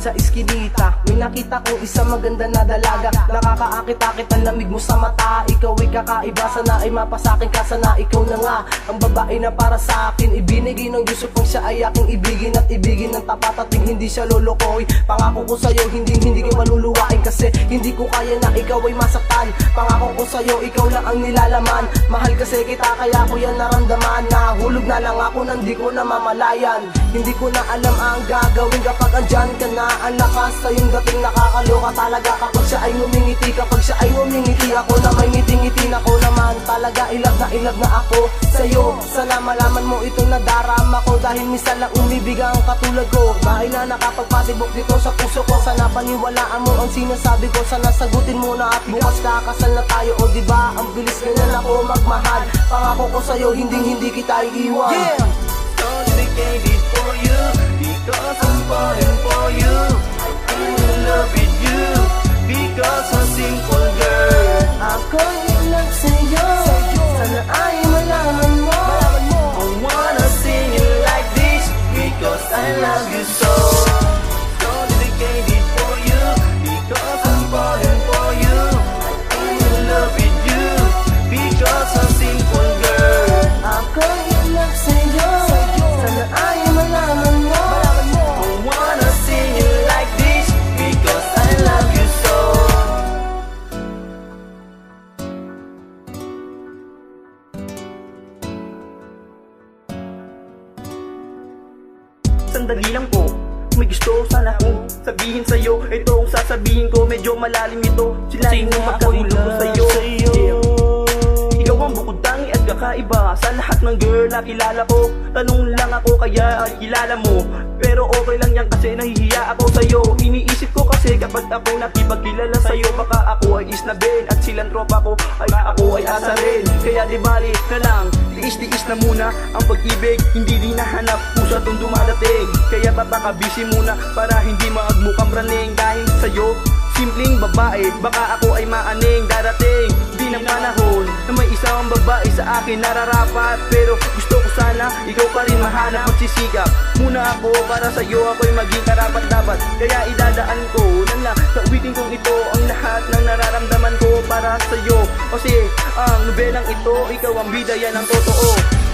sa iskinita May nakita kong isang maganda na dalaga. Nakakaakit-akit ang lamig mo sa mata. Ikaw ay kakaiba, sana ay mapasakin ka. Sana ikaw na nga, ang babae na para sa akin. Ibinigay ng Diyos upang siya ay aking ibigin At ibigin ng tapat at hindi siya lolokoy Pangako ko sa'yo, hindi hindi ka maluluwain Kasi hindi ko kaya na ikaw ay masaktan. Pangako ko sa'yo, ikaw lang ang nilalaman. Mahal kasi kita, kaya ko yan naramdaman. Nahulog na lang ako, nandi ko na mamalayan Hindi ko na alam ang gagawin kapag andyan ka na. Ang lakas sa dating nakakaloka talaga Kapag siya ay ngumingiti, kapag siya ay ngumingiti Ako na may ngiti-ngiti. Na naman Talaga ilag na ilag na ako sa'yo. Sana malaman mo itong nadarama ko Dahil minsan lang umibig ang katulad ko. Dahil na nakapagpatibok dito sa puso ko Sana paniwalaan mo ang sinasabi ko. Sana sagutin mo na at bukas kakasal na tayo. O diba ang bilis ganyan ako magmahal. Pangako ko sa'yo hindi hindi kita iiwan. Yeah! So dedicated I love you so Sandali lang po may gusto sana kong sabihin sa'yo Ito ang sasabihin ko, medyo malalim ito. Sila yung magkagulo ko sa'yo. Yeah. Ikaw ang bukod tangi at kakaiba Sa lahat ng girl na kilala ko. Tanong lang ako kaya ay kilala mo. Pero okay lang yan kasi nahihiya ako sa'yo. Iniisip ko kasi kapag ako nakipagkilala sa'yo Baka ako ay isnabin at silang tropa ko Ay ako ay asa rin Kaya di bali na lang Tiis-tiis na muna ang pag-ibig. Hindi din nahanap pusa tong dumadating Kaya papakabisi muna para hindi maagmukhang praning. Dahil sa'yo Simpleng babae, baka ako ay maaning darating. Di ng panahon na may isang babae sa akin nararapat. Pero gusto ko sana ikaw pa rin mahanap at sisikap Muna ako para sa'yo ako'y maging karapat dapat Kaya idadaan ko na lang sa uwitin kong ito Ang lahat ng nararamdaman ko para sa'yo. Kasi ang nobelang ito, ikaw ang bida yan ang totoo